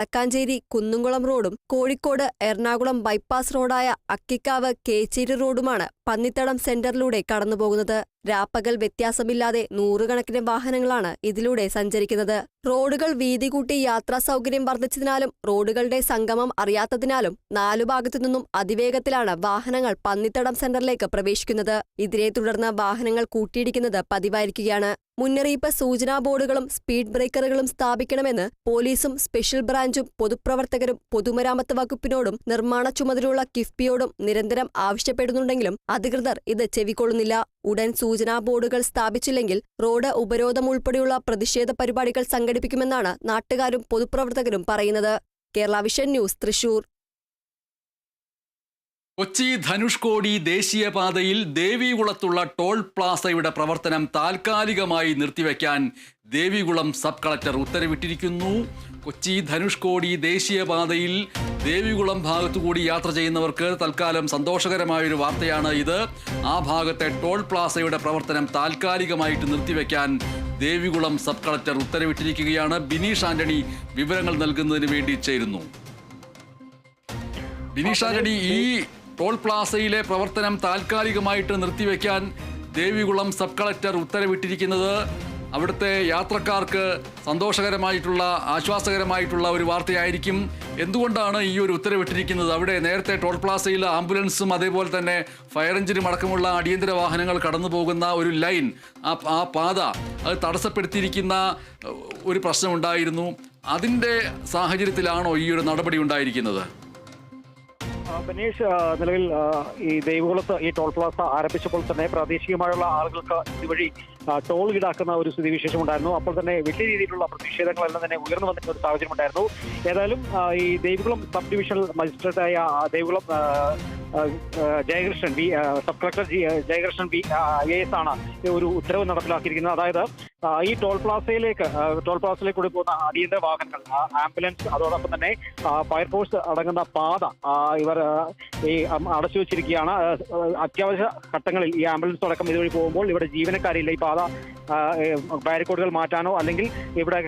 വടക്കാഞ്ചേരി കുന്നുംകുളം റോഡും കോഴിക്കോട് എറണാകുളം ബൈപ്പാസ് റോഡായ അക്കിക്കാവ് കേച്ചേരി റോഡുമാണ് പന്നിത്തടം സെന്ററിലൂടെ കടന്നുപോകുന്നത്. രാപ്പകൽ വ്യത്യാസമില്ലാതെ നൂറുകണക്കിന് വാഹനങ്ങളാണ് ഇതിലൂടെ സഞ്ചരിക്കുന്നത്. റോഡുകൾ വീതി കൂട്ടി യാത്രാ സൗകര്യം വർദ്ധിച്ചതിനാലും റോഡുകളുടെ സംഗമം അറിയാത്തതിനാലും നാലു ഭാഗത്തു നിന്നും അതിവേഗത്തിലാണ് വാഹനങ്ങൾ പന്നിത്തടം സെന്ററിലേക്ക് പ്രവേശിക്കുന്നത്. ഇതിനെ തുടർന്ന് വാഹനങ്ങൾ കൂട്ടിയിടിക്കുന്നത് പതിവായിരിക്കുകയാണ്. മുന്നറിയിപ്പ് സൂചനാ ബോർഡുകളും സ്പീഡ് ബ്രേക്കറുകളും സ്ഥാപിക്കണമെന്ന് പോലീസും സ്പെഷ്യൽ ബ്രാഞ്ചും പൊതുപ്രവർത്തകരും പൊതുമരാമത്ത് വകുപ്പിനോടും നിർമ്മാണ ചുമതലയുള്ള കിഫ്ബിയോടും നിരന്തരം ആവശ്യപ്പെടുന്നുണ്ടെങ്കിലും അധികൃതർ ഇത് ചെവിക്കൊള്ളുന്നില്ല. ഉടൻ സൂചനാ ബോർഡുകൾ സ്ഥാപിച്ചില്ലെങ്കിൽ റോഡ് ഉപരോധം ഉൾപ്പെടെയുള്ള പ്രതിഷേധ പരിപാടികൾ സംഘടിപ്പിക്കുമെന്നാണ് നാട്ടുകാരും പൊതുപ്രവർത്തകരും പറയുന്നത്. Kerala vision news Thrissur. Kochi Dhanushkodi ദേശീയപാതയിൽ ദേവികുളത്തുള്ള ടോൾ പ്ലാസയുടെ പ്രവർത്തനം താൽക്കാലികമായി നിർത്തിവെക്കാൻ ദേവികുളം സബ് കളക്ടർ ഉത്തരവിട്ടിരിക്കുന്നു. കൊച്ചി ധനുഷ്കോടി ദേശീയപാതയിൽ ദേവികുളം ഭാഗത്തുകൂടി യാത്ര ചെയ്യുന്നവർക്ക് തൽക്കാലം സന്തോഷകരമായൊരു വാർത്തയാണ് ഇത്. ആ ഭാഗത്തെ ടോൾ പ്ലാസയുടെ പ്രവർത്തനം താൽക്കാലികമായിട്ട് നിർത്തിവെക്കാൻ ദേവികുളം സബ് കളക്ടർ ഉത്തരവിട്ടിരിക്കുകയാണ്. ബിനീഷ് ആന്റണി വിവരങ്ങൾ നൽകുന്നതിന് വേണ്ടി ചേരുന്നു. ബിനീഷ് ആന്റണി ഈ ടോൾ പ്ലാസയിലെ പ്രവർത്തനം താൽക്കാലികമായിട്ട് നിർത്തിവെക്കാൻ ദേവികുളം സബ് കളക്ടർ ഉത്തരവിട്ടിരിക്കുന്നത് അവിടുത്തെ യാത്രക്കാർക്ക് സന്തോഷകരമായിട്ടുള്ള ആശ്വാസകരമായിട്ടുള്ള ഒരു വാർത്തയായിരിക്കും. എന്തുകൊണ്ടാണ് ഈ ഒരു ഉത്തരവിട്ടിരിക്കുന്നത്? അവിടെ നേരത്തെ ടോൾ പ്ലാസയിൽ ആംബുലൻസും അതേപോലെ തന്നെ ഫയർ എഞ്ചിനും അടക്കമുള്ള അടിയന്തര വാഹനങ്ങൾ കടന്നു പോകുന്ന ഒരു ലൈൻ ആ ആ പാത അത് തടസ്സപ്പെടുത്തിയിരിക്കുന്ന ഒരു പ്രശ്നമുണ്ടായിരുന്നു. അതിന്റെ സാഹചര്യത്തിലാണോ ഈ ഒരു നടപടി ഉണ്ടായിരിക്കുന്നത്? ബനീഷ് നിലവിൽ ഈ ദേവികുളത്ത് ഈ ടോൾ പ്ലാസ ആരംഭിച്ചപ്പോൾ തന്നെ പ്രാദേശികമായുള്ള ആളുകൾക്ക് ഇതുവഴി ടോൾ ഈടാക്കുന്ന ഒരു സ്ഥിതിവിശേഷം ഉണ്ടായിരുന്നു അപ്പോൾ തന്നെ വലിയ രീതിയിലുള്ള പ്രതിഷേധങ്ങളെല്ലാം തന്നെ ഉയർന്നു വന്നിട്ടുള്ള ഒരു സാഹചര്യം ഉണ്ടായിരുന്നു ഏതായാലും ഈ ദേവികുളം സബ് ഡിവിഷണൽ മജിസ്ട്രേറ്റായ ദൈവകുളം Jayakrishnan B sub collector Jayakrishnan B I S ആണ് ഒരു ഉത്തരവ് നടപ്പിലാക്കിയിരിക്കുന്നത്. അതായത് ഈ ടോൾ പ്ലാസയിലേക്ക് ടോൾ പ്ലാസയിലേക്ക് കൂടി പോകുന്ന അടിയന്തര വാഹനങ്ങൾ ആംബുലൻസ് അതോടൊപ്പം തന്നെ ഫയർഫോഴ്സ് അടങ്ങുന്ന പാത ഇവർ ഈ അടച്ചു വെച്ചിരിക്കുകയാണ്. അത്യാവശ്യ ഘട്ടങ്ങളിൽ ഈ ആംബുലൻസ് അടക്കം ഇതുവഴി പോകുമ്പോൾ ഇവിടെ ജീവനക്കാരില്ല. ഈ പാത ബാരിക്കോഡുകൾ മാറ്റാനോ അല്ലെങ്കിൽ ഇവിടെ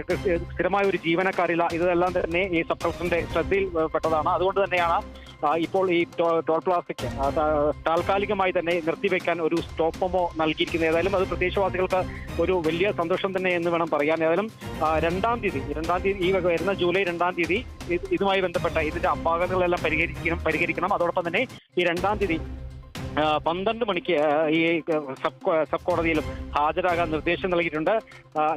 സ്ഥിരമായ ഒരു ജീവനക്കാരില്ല. ഇതെല്ലാം തന്നെ ഈ സബ് കളക്ടറിന്റെ ശ്രദ്ധയിൽ പെട്ടതാണ്. അതുകൊണ്ട് തന്നെയാണ് ഇപ്പോൾ ഈ ടോൾ ത- താൽക്കാലികമായി തന്നെ നിർത്തിവെക്കാൻ ഒരു സ്റ്റോപ്പമോ നൽകിയിരിക്കുന്നത് ഏതായാലും അത് പ്രദേശവാസികൾക്ക് ഒരു വലിയ സന്തോഷം തന്നെ എന്ന് വേണം പറയാൻ. ഏതായാലും രണ്ടാം തീയതി രണ്ടാം തീയതി ഈ വരുന്ന ജൂലൈ രണ്ടാം തീയതി ഇതുമായി ബന്ധപ്പെട്ട ഇതിന്റെ അപാകതകളെല്ലാം പരിഹരിക്കണം പരിഹരിക്കണം. അതോടൊപ്പം തന്നെ ഈ രണ്ടാം തീയതി പന്ത്രണ്ട് മണിക്ക് ഈ സബ് സബ് കോടതിയിലും ഹാജരാകാൻ നിർദ്ദേശം നൽകിയിട്ടുണ്ട്.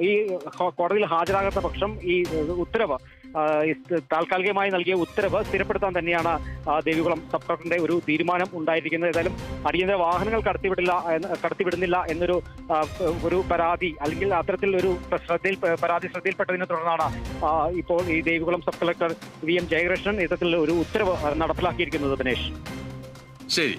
ഈ കോടതിയിൽ ഹാജരാകാത്ത പക്ഷം ഈ ഉത്തരവ് താൽക്കാലികമായി നൽകിയ ഉത്തരവ് സ്ഥിരപ്പെടുത്താൻ തന്നെയാണ് ദേവികുളം സബ് കളക്ടറിന്റെ ഒരു തീരുമാനം ഉണ്ടായിരിക്കുന്നത്. ഏതായാലും അടിയന്തര വാഹനങ്ങൾ കടത്തിവിടില്ല കടത്തിവിടുന്നില്ല എന്നൊരു ഒരു പരാതി അല്ലെങ്കിൽ അത്തരത്തിൽ ഒരു ശ്രദ്ധയിൽ പരാതി ശ്രദ്ധയിൽപ്പെട്ടതിനെ തുടർന്നാണ് ഇപ്പോൾ ഈ Devikulam sub collector V M Jayakrishnan ഇത്തരത്തിൽ ഒരു ഉത്തരവ് നടപ്പിലാക്കിയിരിക്കുന്നത് ദിനേശ്. ശരി.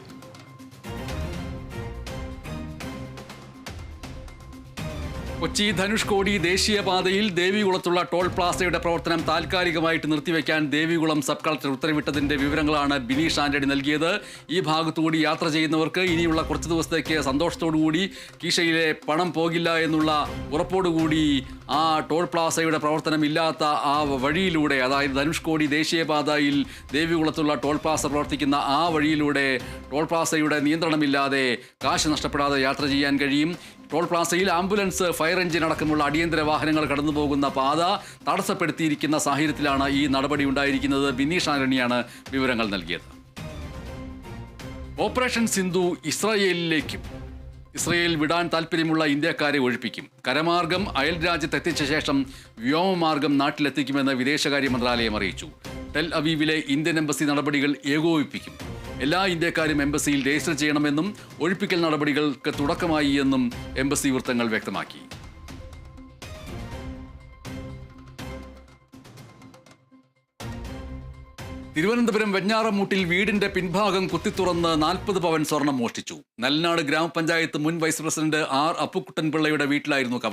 കൊച്ചി ധനുഷ്കോടി ദേശീയപാതയിൽ ദേവികുളത്തുള്ള ടോൾ പ്ലാസയുടെ പ്രവർത്തനം താൽക്കാലികമായിട്ട് നിർത്തിവെക്കാൻ ദേവികുളം സബ് കളക്ടർ ഉത്തരവിട്ടതിന്റെ വിവരങ്ങളാണ് ബിനീഷ് ആന്റണി നൽകിയത്. ഈ ഭാഗത്തുകൂടി യാത്ര ചെയ്യുന്നവർക്ക് ഇനിയുള്ള കുറച്ച് ദിവസത്തേക്ക് സന്തോഷത്തോടുകൂടി കീശയിലെ പണം പോകില്ല എന്നുള്ള ഉറപ്പോടുകൂടി ആ ടോൾ പ്ലാസയുടെ പ്രവർത്തനം ഇല്ലാത്ത ആ വഴിയിലൂടെ അതായത് ധനുഷ്കോടി ദേശീയപാതയിൽ ദേവികുളത്തുള്ള ടോൾ പ്ലാസ പ്രവർത്തിക്കുന്ന ആ വഴിയിലൂടെ ടോൾ പ്ലാസയുടെ നിയന്ത്രണമില്ലാതെ കാശ് നഷ്ടപ്പെടാതെ യാത്ര ചെയ്യാൻ കഴിയും. ടോൾ പ്ലാസയിൽ ആംബുലൻസ് ഫയർ എഞ്ചിൻ അടക്കമുള്ള അടിയന്തര വാഹനങ്ങൾ കടന്നുപോകുന്ന പാത തടസ്സപ്പെടുത്തിയിരിക്കുന്ന സാഹചര്യത്തിലാണ് ഈ നടപടി ഉണ്ടായിരിക്കുന്നത്. ബിനീഷ് ആന്റണിയാണ് വിവരങ്ങൾ നൽകിയത്. ഓപ്പറേഷൻ സിന്ധു ഇസ്രായേലിലേക്കും ഇസ്രയേൽ വിടാൻ താല്പര്യമുള്ള ഇന്ത്യക്കാരെ ഒഴിപ്പിക്കും. കരമാർഗം അയൽ രാജ്യത്ത് എത്തിച്ച ശേഷം വ്യോമമാർഗം നാട്ടിലെത്തിക്കുമെന്ന് വിദേശകാര്യ മന്ത്രാലയം അറിയിച്ചു. ടെൽ അവീവിലെ ഇന്ത്യൻ എംബസി നടപടികൾ ഏകോപിപ്പിക്കും. എല്ലാ ഇന്ത്യക്കാരും എംബസിയിൽ രജിസ്റ്റർ ചെയ്യണമെന്നും ഒഴിപ്പിക്കൽ നടപടികൾക്ക് തുടക്കമായി എന്നും എംബസി വൃത്തങ്ങൾ വ്യക്തമാക്കി. തിരുവനന്തപുരം വെഞ്ഞാറമൂട്ടിൽ വീടിന്റെ പിൻഭാഗം കുത്തിത്തുറന്ന് നാൽപ്പത് പവൻ സ്വർണം മോഷ്ടിച്ചു. നല്ലനാട് ഗ്രാമപഞ്ചായത്ത് മുൻ വൈസ് പ്രസിഡന്റ് ആർ അപ്പുക്കുട്ടൻ പിള്ളയുടെ വീട്ടിലായിരുന്നു കവർ